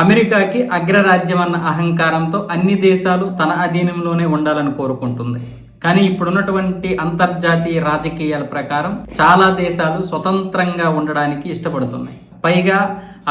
అమెరికాకి అగ్రరాజ్యం అన్న అహంకారంతో అన్ని దేశాలు తన అధీనంలోనే ఉండాలని కోరుకుంటుంది. కానీ ఇప్పుడున్నటువంటి అంతర్జాతీయ రాజకీయాల ప్రకారం చాలా దేశాలు స్వతంత్రంగా ఉండడానికి ఇష్టపడుతున్నాయి. పైగా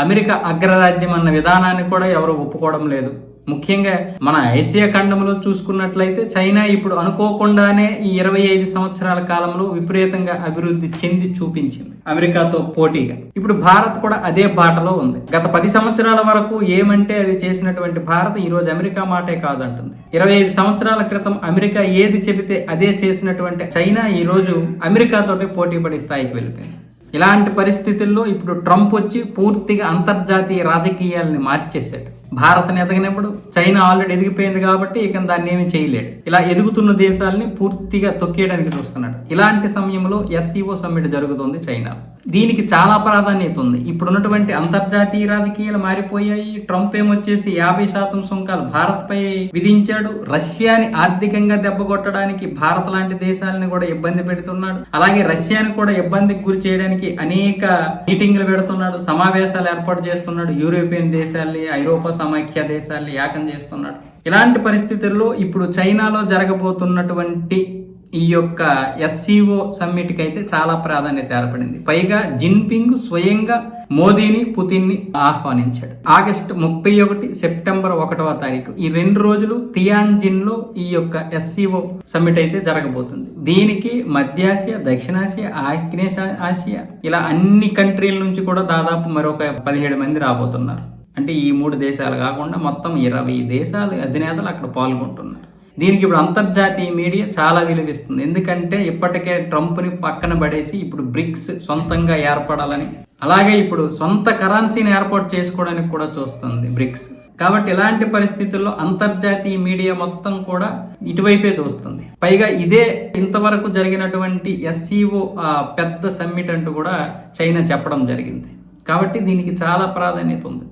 అమెరికా అగ్రరాజ్యం అన్న విధానాన్ని కూడా ఎవరు ఒప్పుకోవడం లేదు. ముఖ్యంగా మన ఐసియా ఖండంలో చూసుకున్నట్లయితే చైనా ఇప్పుడు అనుకోకుండానే ఈ ఇరవై ఐదు సంవత్సరాల కాలంలో విపరీతంగా అభివృద్ధి చెంది చూపించింది అమెరికాతో పోటీగా. ఇప్పుడు భారత్ కూడా అదే బాటలో ఉంది. గత పది సంవత్సరాల వరకు ఏమంటే అది చేసినటువంటి భారత్ ఈరోజు అమెరికా మాటే కాదంటుంది. ఇరవై ఐదు సంవత్సరాల క్రితం అమెరికా ఏది చెబితే అదే చేసినటువంటి చైనా ఈరోజు అమెరికాతోటి పోటీ పడే స్థాయికి వెళ్ళిపోయింది. ఇలాంటి పరిస్థితుల్లో ఇప్పుడు ట్రంప్ వచ్చి పూర్తిగా అంతర్జాతీయ రాజకీయాల్ని మార్చేశాడు. భారత్ని ఎదగినప్పుడు చైనా ఆల్రెడీ ఎదిగిపోయింది కాబట్టి ఇక దాన్ని ఏమీ చేయలేడు. ఇలా ఎదుగుతున్న దేశాలని పూర్తిగా తొక్కేయడానికి చూస్తున్నాడు. ఇలాంటి సమయంలో ఎస్సీఓ సమ్మిట్ జరుగుతుంది చైనా. దీనికి చాలా ప్రాధాన్యత ఉంది. ఇప్పుడు ఉన్నటువంటి అంతర్జాతీయ రాజకీయాలు మారిపోయాయి. ట్రంప్ ఏమొచ్చేసి యాభై శాతం సుంకాలు భారత్ పై విధించాడు రష్యాని ఆర్థికంగా దెబ్బకొట్టడానికి భారత్ లాంటి దేశాలను కూడా ఇబ్బంది పెడుతున్నాడు. అలాగే రష్యాని కూడా ఇబ్బందికి గురి చేయడానికి అనేక మీటింగ్లు పెడుతున్నాడు. సమావేశాలు ఏర్పాటు చేస్తున్నాడు. యూరోపియన్ దేశాలని ఐరోపా సమాఖ్య దేశాల్ని ఏకం చేస్తున్నాడు. ఇలాంటి పరిస్థితుల్లో ఇప్పుడు చైనాలో జరగబోతున్నటువంటి ఈ యొక్క ఎస్సీఓ సమ్మిట్కి అయితే చాలా ప్రాధాన్యత ఏర్పడింది. పైగా జిన్పింగ్ స్వయంగా మోదీని పుతిన్ని ఆహ్వానించాడు. ఆగస్టు ముప్పై ఒకటి సెప్టెంబర్ ఒకటవ తారీఖు. ఈ రెండు రోజులు తియాన్జిన్లో ఈ యొక్క ఎస్సీఓ సమ్మిట్ అయితే జరగబోతుంది. దీనికి మధ్యాసియా దక్షిణాసియా ఆగ్నేయ ఆసియా ఇలా అన్ని కంట్రీల నుంచి కూడా దాదాపు మరొక పదిహేడు మంది రాబోతున్నారు. అంటే ఈ మూడు దేశాలు కాకుండా మొత్తం ఇరవై దేశాలు అధినేతలు అక్కడ పాల్గొంటున్నారు. దీనికి ఇప్పుడు అంతర్జాతీయ మీడియా చాలా విలువిస్తుంది. ఎందుకంటే ఇప్పటికే ట్రంప్ని పక్కన పడేసి ఇప్పుడు బ్రిక్స్ సొంతంగా ఏర్పడాలని అలాగే ఇప్పుడు సొంత కరెన్సీని ఏర్పాటు చేసుకోవడానికి కూడా చూస్తుంది బ్రిక్స్. కాబట్టి ఇలాంటి పరిస్థితుల్లో అంతర్జాతీయ మీడియా మొత్తం కూడా ఇటువైపే చూస్తుంది. పైగా ఇదే ఇంతవరకు జరిగినటువంటి ఎస్సీఓ పెద్ద సమ్మిట్ అంటూ కూడా చైనా చెప్పడం జరిగింది. కాబట్టి దీనికి చాలా ప్రాధాన్యత ఉంది.